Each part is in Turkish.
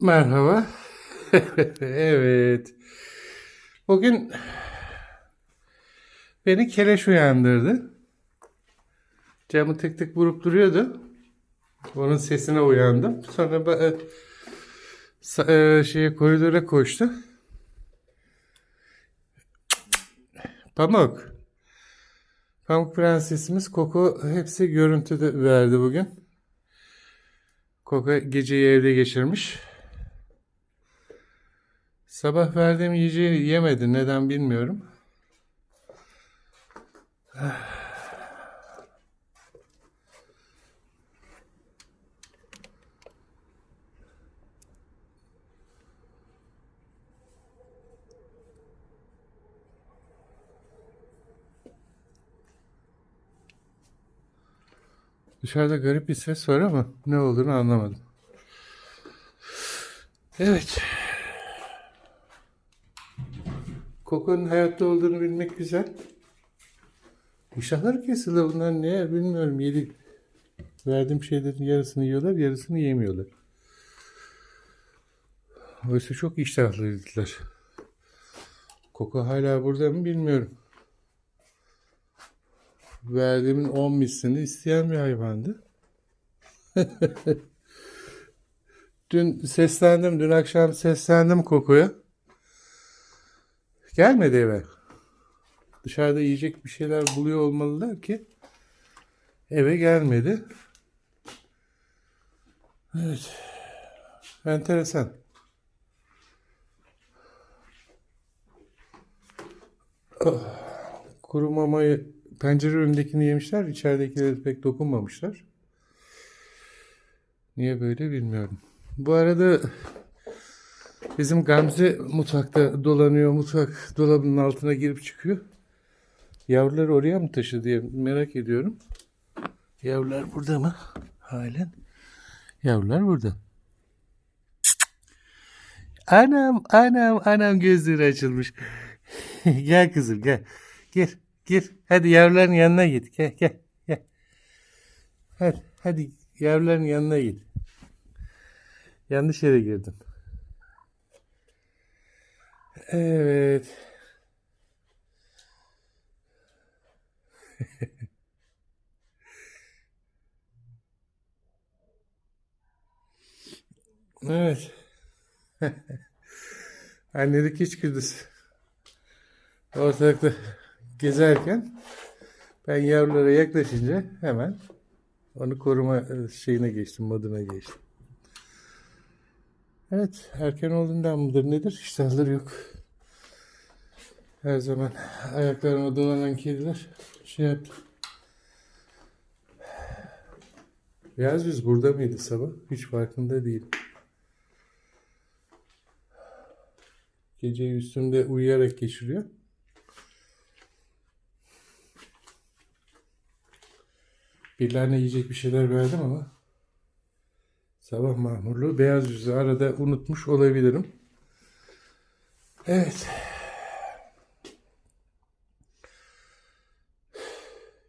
Merhaba. evet. Bugün beni keleş uyandırdı. Camı tık tık vurup duruyordu. Onun sesine uyandım. Sonra ba- e, şeye koridora koştu. Pamuk. Pamuk Prensesimiz Koko hepsi görüntü verdi bugün. Koko geceyi evde geçirmiş. Sabah verdiğim yiyeceği yemedi. Neden bilmiyorum. Dışarıda garip bir ses var ama ne olduğunu anlamadım. Evet. Koko'nun hayatta olduğunu bilmek güzel. İştahları kesildi bunlar ne bilmiyorum. Yedi verdiğim şeylerin yarısını yiyorlar, yarısını yemiyorlar. Oysa çok iştahlıydılar. Koko hala burada mı bilmiyorum. Verdiğimin 10 mislini isteyen bir hayvandı. dün seslendim, dün akşam seslendim Koko'ya. Gelmedi eve. Dışarıda yiyecek bir şeyler buluyor olmalılar ki eve gelmedi. Evet. Enteresan. Ah, Kuru mamayı pencere önündekini yemişler. içeridekileri pek dokunmamışlar. Niye böyle bilmiyorum. Bu arada Bizim Gamze mutfakta dolanıyor. Mutfak dolabının altına girip çıkıyor. Yavruları oraya mı taşı diye merak ediyorum. Yavrular burada mı? Halen. Yavrular burada. Anam, anam, anam gözleri açılmış. gel kızım gel. Gir, gir. Hadi yavruların yanına git. Gel, gel, gel. Hadi, hadi yavruların yanına git. Yanlış yere girdin. Evet. Evet. Annelik içgüdüsü. Ortalıkta gezerken ben yavrulara yaklaşınca hemen onu koruma şeyine geçtim, moduna geçtim. Evet, erken olduğundan mıdır nedir? İştahları yok. Her zaman ayaklarıma dolanan kediler şey yaptı. Beyaz yüz burada mıydı sabah? Hiç farkında değilim. Geceyi üstümde uyuyarak geçiriyor. Birilerine yiyecek bir şeyler verdim ama sabah mahmurluğu beyaz yüzü arada unutmuş olabilirim. Evet.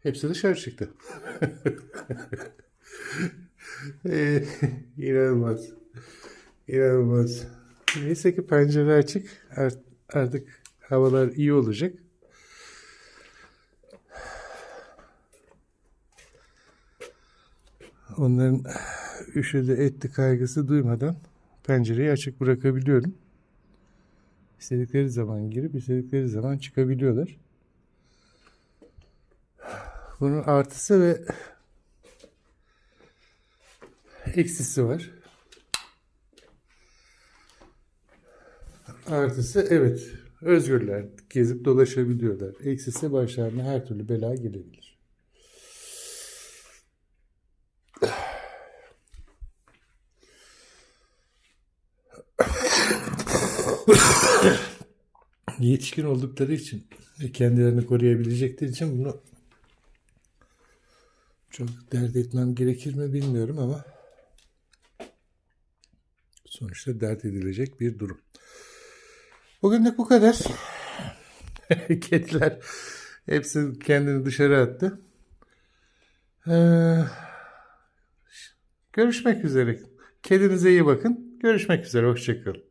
Hepsi dışarı çıktı. Ee, İnanılmaz. İnanılmaz. Neyse ki pencere açık. Art- Artık havalar iyi olacak. Onların üşüdü etti kaygısı duymadan pencereyi açık bırakabiliyorum. İstedikleri zaman girip istedikleri zaman çıkabiliyorlar. Bunun artısı ve eksisi var. Artısı evet özgürler. Gezip dolaşabiliyorlar. Eksisi başlarına her türlü bela gelebilir. Yetişkin oldukları için ve kendilerini koruyabilecekleri için bunu Çok dert etmem gerekir mi bilmiyorum ama sonuçta dert edilecek bir durum. Bugünlük bu kadar. Kediler hepsi kendini dışarı attı. Ee, görüşmek üzere. Kedinize iyi bakın. Görüşmek üzere. Hoşçakalın.